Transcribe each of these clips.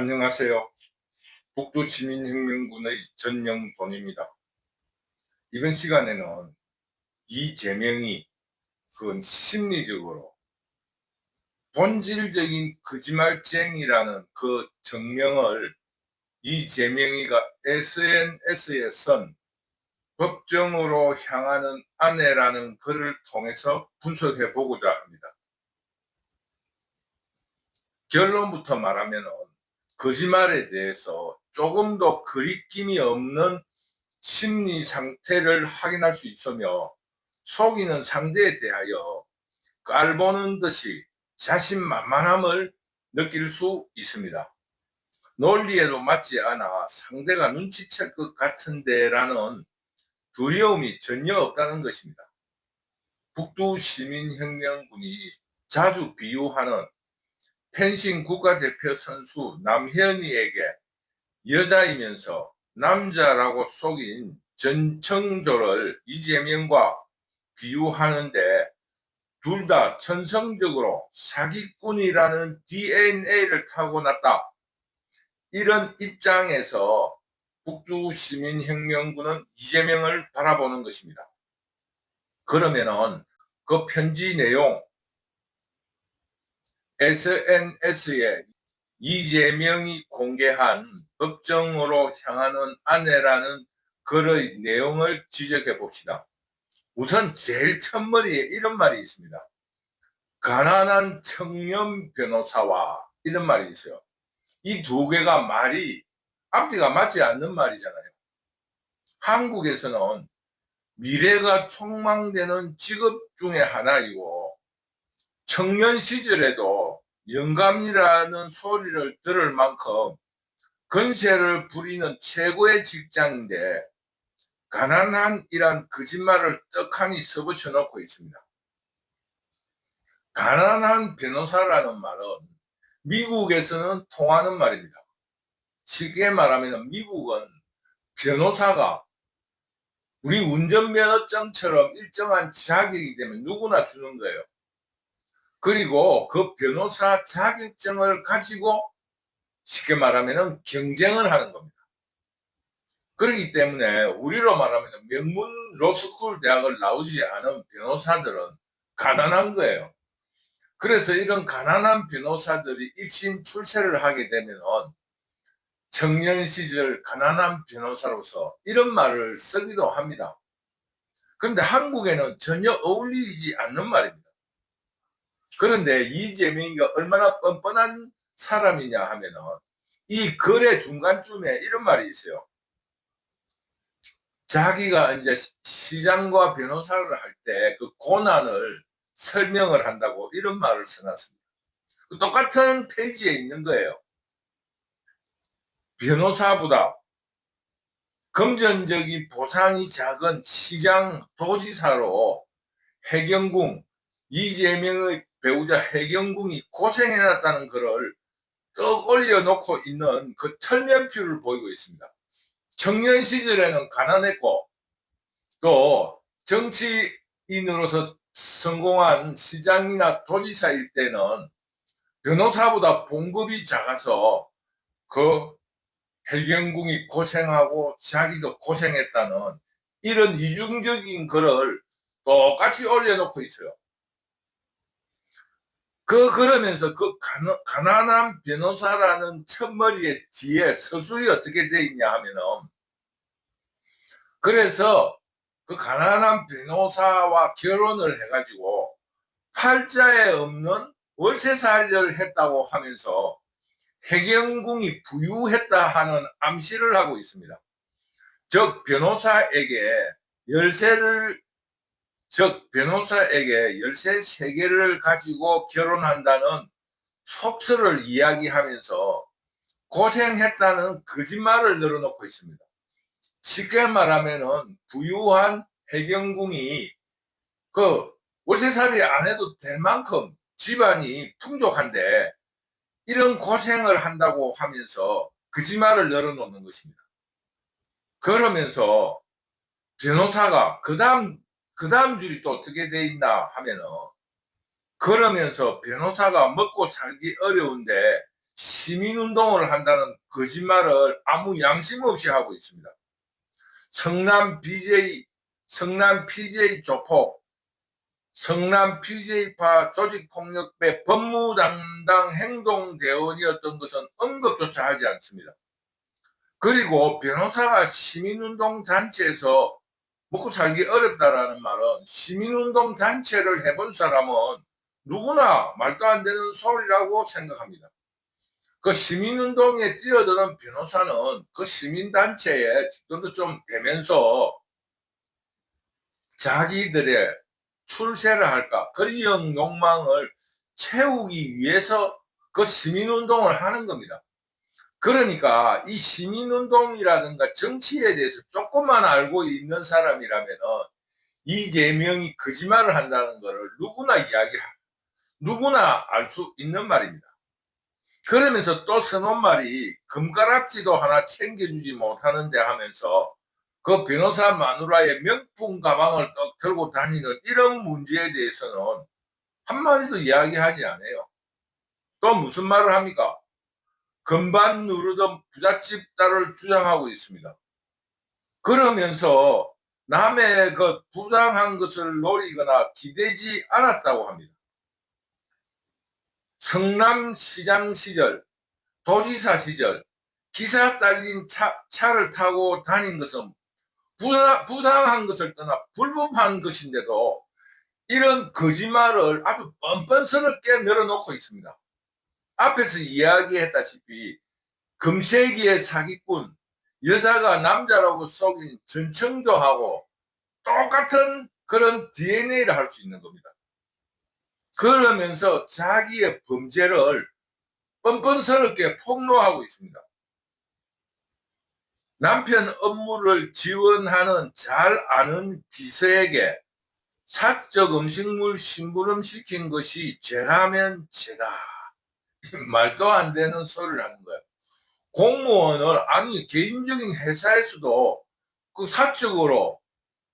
안녕하세요. 북두시민혁명군의 전영돈입니다. 이번 시간에는 이재명이 그 심리적으로 본질적인 거짓말쟁이라는 그 정명을 이재명이가 SNS에 선 법정으로 향하는 아내라는 글을 통해서 분석해 보고자 합니다. 결론부터 말하면 거짓말에 대해서 조금 더 그립김이 없는 심리 상태를 확인할 수 있으며 속이는 상대에 대하여 깔보는 듯이 자신만만함을 느낄 수 있습니다. 논리에도 맞지 않아 상대가 눈치챌 것 같은데라는 두려움이 전혀 없다는 것입니다. 북두 시민혁명군이 자주 비유하는 펜싱 국가대표 선수 남현이에게 여자이면서 남자라고 속인 전청조를 이재명과 비유하는데 둘 다 천성적으로 사기꾼이라는 DNA를 타고났다. 이런 입장에서 북두시민혁명군은 이재명을 바라보는 것입니다. 그러면은 그 편지 내용 SNS에 이재명이 공개한 법정으로 향하는 아내라는 글의 내용을 지적해 봅시다. 우선 제일 첫머리에 이런 말이 있습니다. 가난한 청년 변호사와 이런 말이 있어요. 이 두 개가 말이 앞뒤가 맞지 않는 말이잖아요. 한국에서는 미래가 촉망되는 직업 중에 하나이고 청년 시절에도 영감이라는 소리를 들을 만큼 건세를 부리는 최고의 직장인데 가난한이란 거짓말을 떡하니 써붙여 놓고 있습니다. 가난한 변호사라는 말은 미국에서는 통하는 말입니다. 쉽게 말하면 미국은 변호사가 우리 운전면허증처럼 일정한 자격이 되면 누구나 주는 거예요. 그리고 그 변호사 자격증을 가지고 쉽게 말하면 경쟁을 하는 겁니다. 그렇기 때문에 우리로 말하면 명문 로스쿨 대학을 나오지 않은 변호사들은 가난한 거예요. 그래서 이런 가난한 변호사들이 입신 출세를 하게 되면 청년 시절 가난한 변호사로서 이런 말을 쓰기도 합니다. 그런데 한국에는 전혀 어울리지 않는 말입니다. 그런데 이재명이가 얼마나 뻔뻔한 사람이냐 하면은 이 거래 중간쯤에 이런 말이 있어요. 자기가 이제 시장과 변호사를 할 때 그 고난을 설명을 한다고 이런 말을 써놨습니다. 똑같은 페이지에 있는 거예요. 변호사보다 금전적인 보상이 작은 시장 도지사로 해경궁 이재명의 배우자 해경궁이 고생해놨다는 것을 떡 올려놓고 있는 그 철면피를 보이고 있습니다. 청년 시절에는 가난했고 또 정치인으로서 성공한 시장이나 도지사일 때는 변호사보다 봉급이 작아서 그 해경궁이 고생하고 자기도 고생했다는 이런 이중적인 글을 똑같이 올려놓고 있어요. 그 그러면서 그 가난 한 변호사라는 첫머리에 뒤에 서술이 어떻게 돼 있냐 하면은 그래서 그 가난한 변호사와 결혼을 해가지고 팔자에 없는 월세살이를 했다고 하면서 해경궁이 부유했다 하는 암시를 하고 있습니다. 즉 변호사에게 열쇠를 즉 변호사에게 열쇠 세 개를 가지고 결혼한다는 속설을 이야기하면서 고생했다는 거짓말을 늘어놓고 있습니다. 쉽게 말하면은 부유한 해경궁이 그 월세살이 안 해도 될 만큼 집안이 풍족한데 이런 고생을 한다고 하면서 거짓말을 늘어놓는 것입니다. 그러면서 변호사가 그 다음 그 다음 줄이 또 어떻게 돼 있나 하면은 그러면서 변호사가 먹고 살기 어려운데 시민운동을 한다는 거짓말을 아무 양심 없이 하고 있습니다. 성남 BJ, 성남 PJ 조폭, 성남 PJ파 조직폭력배 법무담당 행동대원이었던 것은 언급조차 하지 않습니다. 그리고 변호사가 시민운동 단체에서 먹고 살기 어렵다라는 말은 시민운동 단체를 해본 사람은 누구나 말도 안 되는 소리라고 생각합니다. 그 시민운동에 뛰어드는 변호사는 그 시민단체에 집권도 좀 되면서 자기들의 출세를 할까, 권력 욕망을 채우기 위해서 그 시민운동을 하는 겁니다. 그러니까 이 시민운동이라든가 정치에 대해서 조금만 알고 있는 사람이라면 이재명이 거짓말을 한다는 것을 누구나 이야기하, 누구나 알 수 있는 말입니다. 그러면서 또 써놓은 말이 금가락지도 하나 챙겨주지 못하는데 하면서 그 변호사 마누라의 명품 가방을 떡 들고 다니는 이런 문제에 대해서는 한마디도 이야기하지 않아요. 또 무슨 말을 합니까? 금반 누르던 부잣집 딸을 주장하고 있습니다. 그러면서 남의 그 부당한 것을 노리거나 기대지 않았다고 합니다. 성남시장 시절, 도지사 시절, 기사 딸린 차, 차를 타고 다닌 것은 부당, 부당한 것을 떠나 불법한 것인데도 이런 거짓말을 아주 뻔뻔스럽게 늘어놓고 있습니다. 앞에서 이야기했다시피 금세기의 사기꾼, 여자가 남자라고 속인 전청조하고 똑같은 그런 DNA를 할 수 있는 겁니다. 그러면서 자기의 범죄를 뻔뻔스럽게 폭로하고 있습니다. 남편 업무를 지원하는 잘 아는 비서에게 사적 음식물 심부름 시킨 것이 죄라면 죄다. 말도 안 되는 소리를 하는 거예요. 공무원을 아니 개인적인 회사에서도 그 사적으로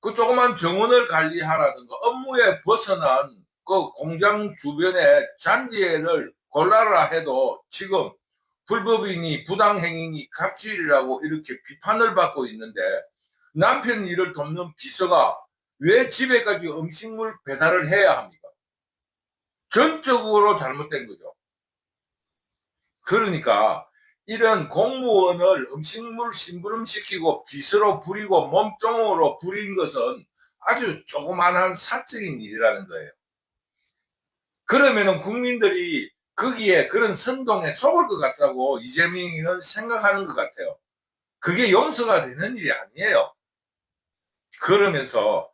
그 조그만 정원을 관리하라든가 업무에 벗어난 그 공장 주변에 잔디를 골라라 해도 지금 불법이니 부당행위니 갑질이라고 이렇게 비판을 받고 있는데 남편 일을 돕는 비서가 왜 집에까지 음식물 배달을 해야 합니까? 전적으로 잘못된 거죠. 그러니까 이런 공무원을 음식물 심부름시키고 비서로 부리고 몸종으로 부린 것은 아주 조그만한 사적인 일이라는 거예요. 그러면은 국민들이 거기에 그런 선동에 속을 것 같다고 이재명이는 생각하는 것 같아요. 그게 용서가 되는 일이 아니에요. 그러면서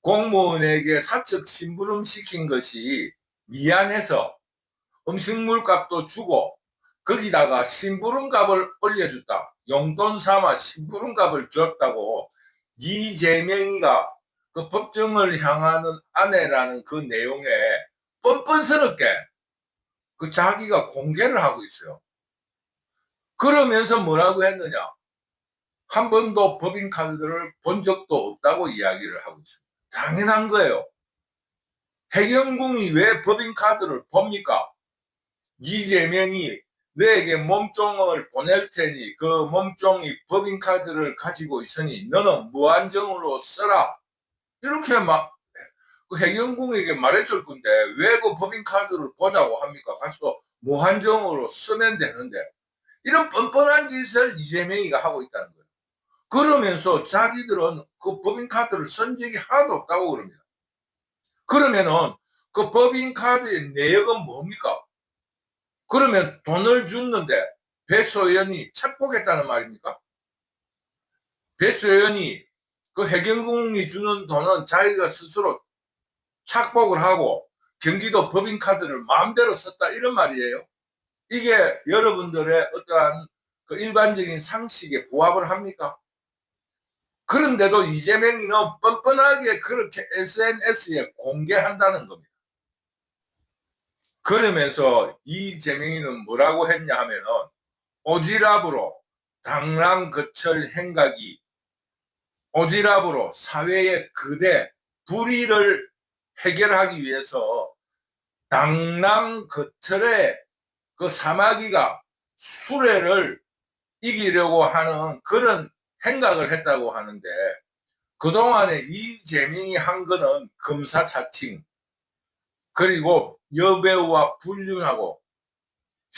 공무원에게 사적 심부름 시킨 것이 미안해서 음식물 값도 주고 거기다가 심부름 값을 올려줬다. 용돈 삼아 심부름 값을 줬다고 이재명이가 그 법정을 향하는 아내라는 그 내용에 뻔뻔스럽게 그 자기가 공개를 하고 있어요. 그러면서 뭐라고 했느냐? 한 번도 법인 카드를 본 적도 없다고 이야기를 하고 있습니다. 당연한 거예요. 해경궁이 왜 법인 카드를 봅니까? 이재명이 너에게 몸종을 보낼 테니 그 몸종이 법인카드를 가지고 있으니 너는 무한정으로 써라. 이렇게 막 그 해경궁에게 말해줄 건데 왜 그 법인카드를 보자고 합니까? 가서 무한정으로 쓰면 되는데 이런 뻔뻔한 짓을 이재명이가 하고 있다는 거예요. 그러면서 자기들은 그 법인카드를 쓴 적이 하나도 없다고 그럽니다. 그러면은 그 법인카드의 내역은 뭡니까? 그러면 돈을 줬는데 배소연이 착복했다는 말입니까? 배소연이 그 해경궁이 주는 돈은 자기가 스스로 착복을 하고 경기도 법인카드를 마음대로 썼다 이런 말이에요. 이게 여러분들의 어떠한 그 일반적인 상식에 부합을 합니까? 그런데도 이재명이는 뻔뻔하게 그렇게 SNS에 공개한다는 겁니다. 그러면서 이 재명이는 뭐라고 했냐 하면은 오지랖으로 당랑거철 행각이 오지랖으로 사회의 그대 불의를 해결하기 위해서 당남 거철에 그 사마귀가 수레를 이기려고 하는 그런 행각을 했다고 하는데 그동안에 이재명이 한 거는 검사차칭 그리고 여배우와 불륜하고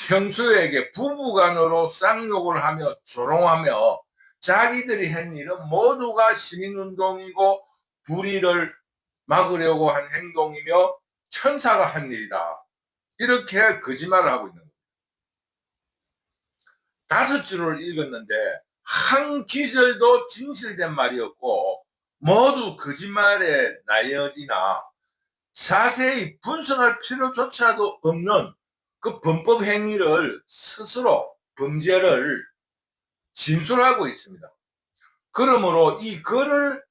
형수에게 부부간으로 쌍욕을 하며 조롱하며 자기들이 한 일은 모두가 시민운동이고 불의를 막으려고 한 행동이며 천사가 한 일이다. 이렇게 거짓말을 하고 있는 거예요. 다섯 줄을 읽었는데 한 기절도 진실된 말이었고 모두 거짓말의 나열이나 자세히 분석할 필요조차도 없는 그 범법 행위를 스스로 범죄를 진술하고 있습니다. 그러므로 이 글을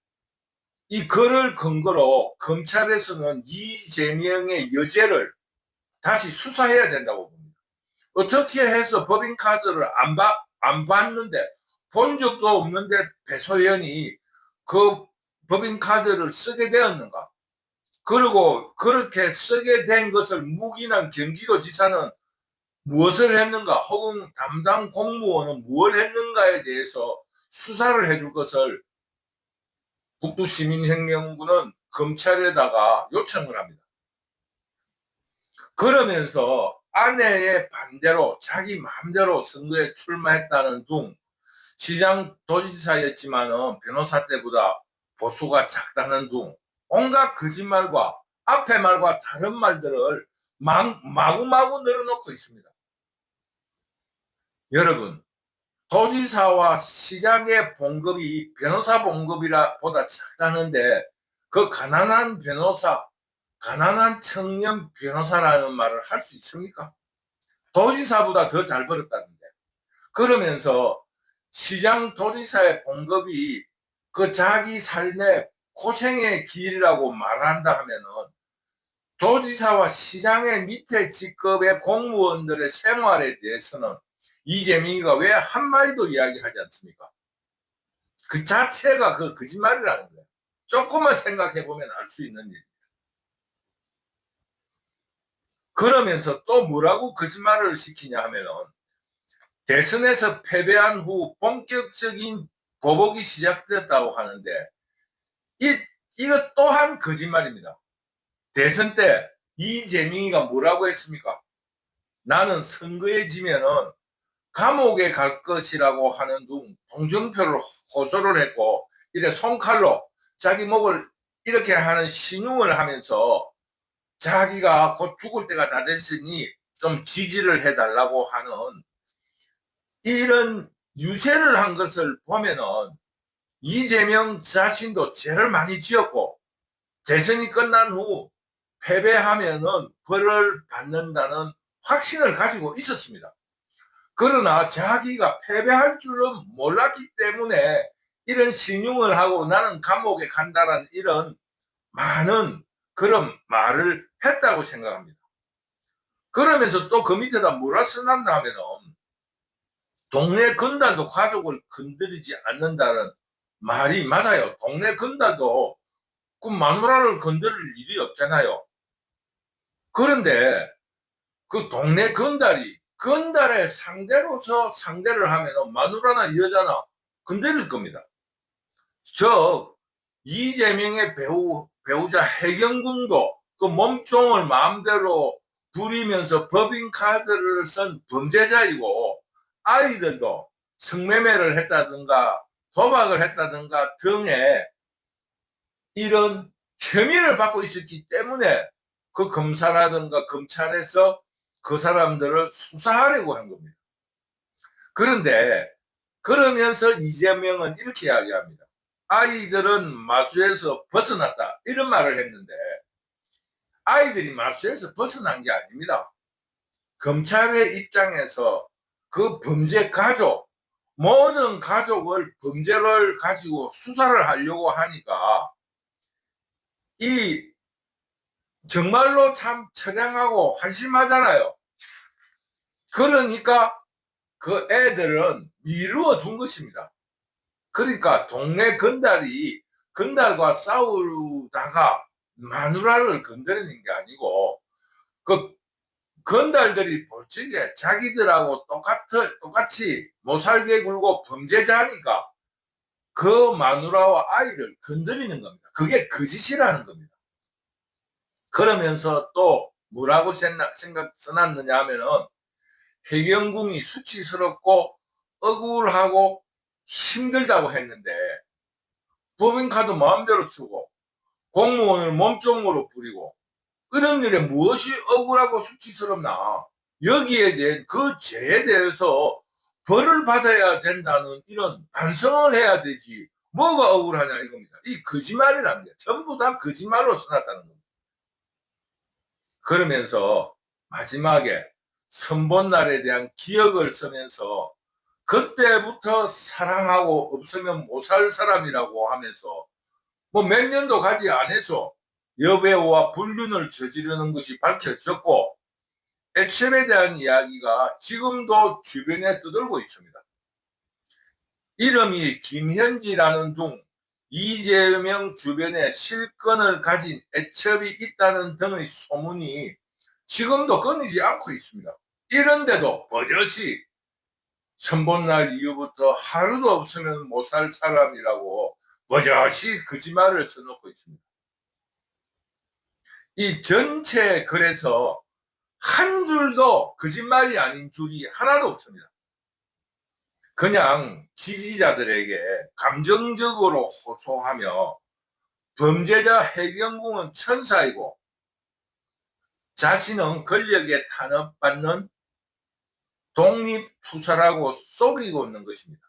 이 글을 근거로 검찰에서는 이재명의 여죄를 다시 수사해야 된다고 봅니다. 어떻게 해서 법인카드를 안, 받, 안 받는데 본 적도 없는데 배소연이 그 법인카드를 쓰게 되었는가? 그리고 그렇게 쓰게 된 것을 묵인한 경기도지사는 무엇을 했는가? 혹은 담당 공무원은 무엇을 했는가에 대해서 수사를 해줄 것을 북두시민혁명군은 검찰에다가 요청을 합니다. 그러면서 아내의 반대로 자기 마음대로 선거에 출마했다는 둥 시장 도지사였지만은 변호사 때보다 보수가 작다는 둥 온갖 거짓말과 앞에 말과 다른 말들을 막, 마구마구 늘어놓고 있습니다. 여러분 도지사와 시장의 봉급이 변호사 봉급이라 보다 작다는데 그 가난한 변호사, 가난한 청년 변호사라는 말을 할 수 있습니까? 도지사보다 더 잘 벌었다는데. 그러면서 시장 도지사의 봉급이 그 자기 삶의 고생의 길이라고 말한다 하면은 도지사와 시장의 밑에 직급의 공무원들의 생활에 대해서는 이재명이가 왜 한마디도 이야기하지 않습니까? 그 자체가 그 거짓말이라는 거예요. 조금만 생각해 보면 알 수 있는 일입니다. 그러면서 또 뭐라고 거짓말을 시키냐 하면은 대선에서 패배한 후 본격적인 보복이 시작됐다고 하는데 이 이것 또한 거짓말입니다. 대선 때 이재명이가 뭐라고 했습니까? 나는 선거에 지면은 감옥에 갈 것이라고 하는 둥 동정표를 호소를 했고 이래 손칼로 자기 목을 이렇게 하는 신용을 하면서 자기가 곧 죽을 때가 다 됐으니 좀 지지를 해달라고 하는 이런 유세를 한 것을 보면은 이재명 자신도 죄를 많이 지었고 대선이 끝난 후 패배하면은 벌을 받는다는 확신을 가지고 있었습니다. 그러나 자기가 패배할 줄은 몰랐기 때문에 이런 신용을 하고 나는 감옥에 간다는 이런 많은 그런 말을 했다고 생각합니다. 그러면서 또 그 밑에다 뭐라 써놨나 하면은 동네 건달도 가족을 건드리지 않는다는 말이 맞아요. 동네 건달도 그 마누라를 건드릴 일이 없잖아요. 그런데 그 동네 건달이 건달의 상대로서 상대를 하면 마누라나 여자나 건드릴 겁니다. 저 이재명의 배우 배우자 해경군도 그 몸종을 마음대로 부리면서 법인카드를 쓴 범죄자이고 아이들도 성매매를 했다든가 도박을 했다든가 등의 이런 혐의를 받고 있었기 때문에 그 검사라든가 검찰에서 그 사람들을 수사하려고 한 겁니다. 그런데 그러면서 이재명은 이렇게 이야기합니다. 아이들은 마수에서 벗어났다. 이런 말을 했는데 아이들이 마수에서 벗어난 게 아닙니다. 검찰의 입장에서 그 범죄 가족, 모든 가족을 범죄를 가지고 수사를 하려고 하니까 이 정말로 참 처량하고 한심하잖아요. 그러니까 그 애들은 미루어 둔 것입니다. 그러니까 동네 건달이 건달과 싸우다가 마누라를 건드리는 게 아니고 그 건달들이 볼 적에 자기들하고 똑같, 똑같이 못 살게 굴고 범죄자니까 그 마누라와 아이를 건드리는 겁니다. 그게 거짓이라는 겁니다. 그러면서 또 뭐라고 생각 써놨느냐 하면은 해경궁이 수치스럽고 억울하고 힘들다고 했는데 법인카드 마음대로 쓰고 공무원을 몸종으로 부리고 이런 일에 무엇이 억울하고 수치스럽나 여기에 대한 그 죄에 대해서 벌을 받아야 된다는 이런 반성을 해야 되지 뭐가 억울하냐 이겁니다. 이 거짓말이랍니다. 전부 다 거짓말로 써놨다는 겁니다. 그러면서 마지막에 선본날에 대한 기억을 쓰면서 그때부터 사랑하고 없으면 못 살 사람이라고 하면서 뭐 몇 년도 가지 않아서 여배우와 불륜을 저지르는 것이 밝혀졌고 액션에 대한 이야기가 지금도 주변에 떠돌고 있습니다. 이름이 김현지라는 둥 이재명 주변에 실권을 가진 애첩이 있다는 등의 소문이 지금도 끊이지 않고 있습니다. 이런데도 버젓이 선본날 이후부터 하루도 없으면 못 살 사람이라고 버젓이 거짓말을 써놓고 있습니다. 이 전체 글에서 한 줄도 거짓말이 아닌 줄이 하나도 없습니다. 그냥 지지자들에게 감정적으로 호소하며 범죄자 해경궁은 천사이고 자신은 권력에 탄압받는 독립투사라고 속이고 있는 것입니다.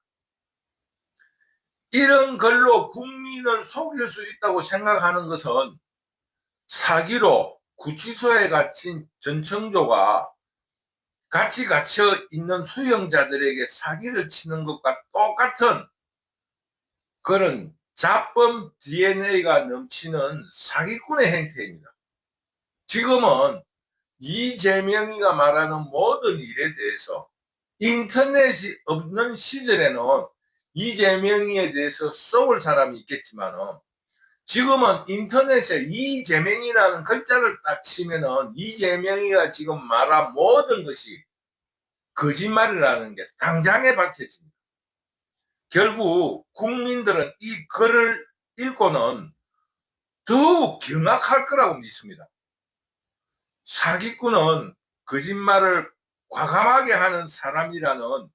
이런 걸로 국민을 속일 수 있다고 생각하는 것은 사기로 구치소에 갇힌 전청조가 같이 갇혀 있는 수용자들에게 사기를 치는 것과 똑같은 그런 자범 DNA가 넘치는 사기꾼의 행태입니다. 지금은 이재명이가 말하는 모든 일에 대해서 인터넷이 없는 시절에는 이재명이에 대해서 쏘을 사람이 있겠지만은 지금은 인터넷에 이재명이라는 글자를 딱 치면은 이재명이가 지금 말한 모든 것이 거짓말이라는 게 당장에 밝혀집니다. 결국 국민들은 이 글을 읽고는 더욱 경악할 거라고 믿습니다. 사기꾼은 거짓말을 과감하게 하는 사람이라는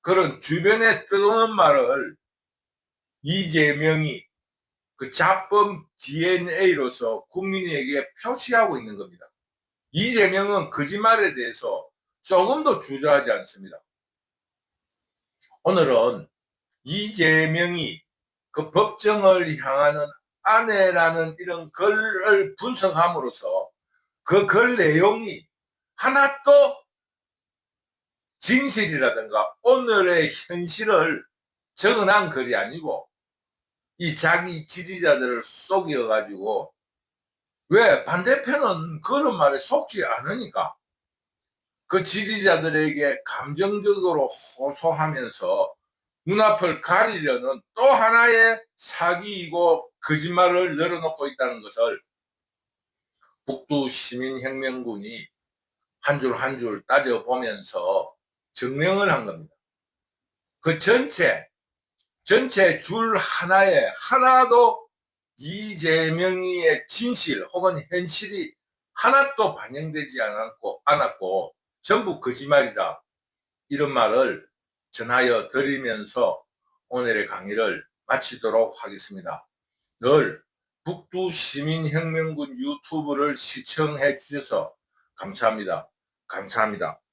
그런 주변에 떠도는 말을 이재명이 그 자범 DNA로서 국민에게 표시하고 있는 겁니다. 이재명은 거짓말에 대해서 조금도 주저하지 않습니다. 오늘은 이재명이 그 법정을 향하는 아내라는 이런 글을 분석함으로써 그 글 내용이 하나도 진실이라든가 오늘의 현실을 적어난 글이 아니고 이 자기 지지자들을 속여가지고 왜 반대편은 그런 말에 속지 않으니까 그 지지자들에게 감정적으로 호소하면서 눈앞을 가리려는 또 하나의 사기이고 거짓말을 늘어놓고 있다는 것을 북두 시민혁명군이 한 줄 한 줄 따져보면서 증명을 한 겁니다. 그 전체 전체 줄 하나에 하나도 이재명이의 진실 혹은 현실이 하나도 반영되지 않았고, 않았고 전부 거짓말이다. 이런 말을 전하여 드리면서 오늘의 강의를 마치도록 하겠습니다. 늘 북두 시민혁명군 유튜브를 시청해 주셔서 감사합니다. 감사합니다.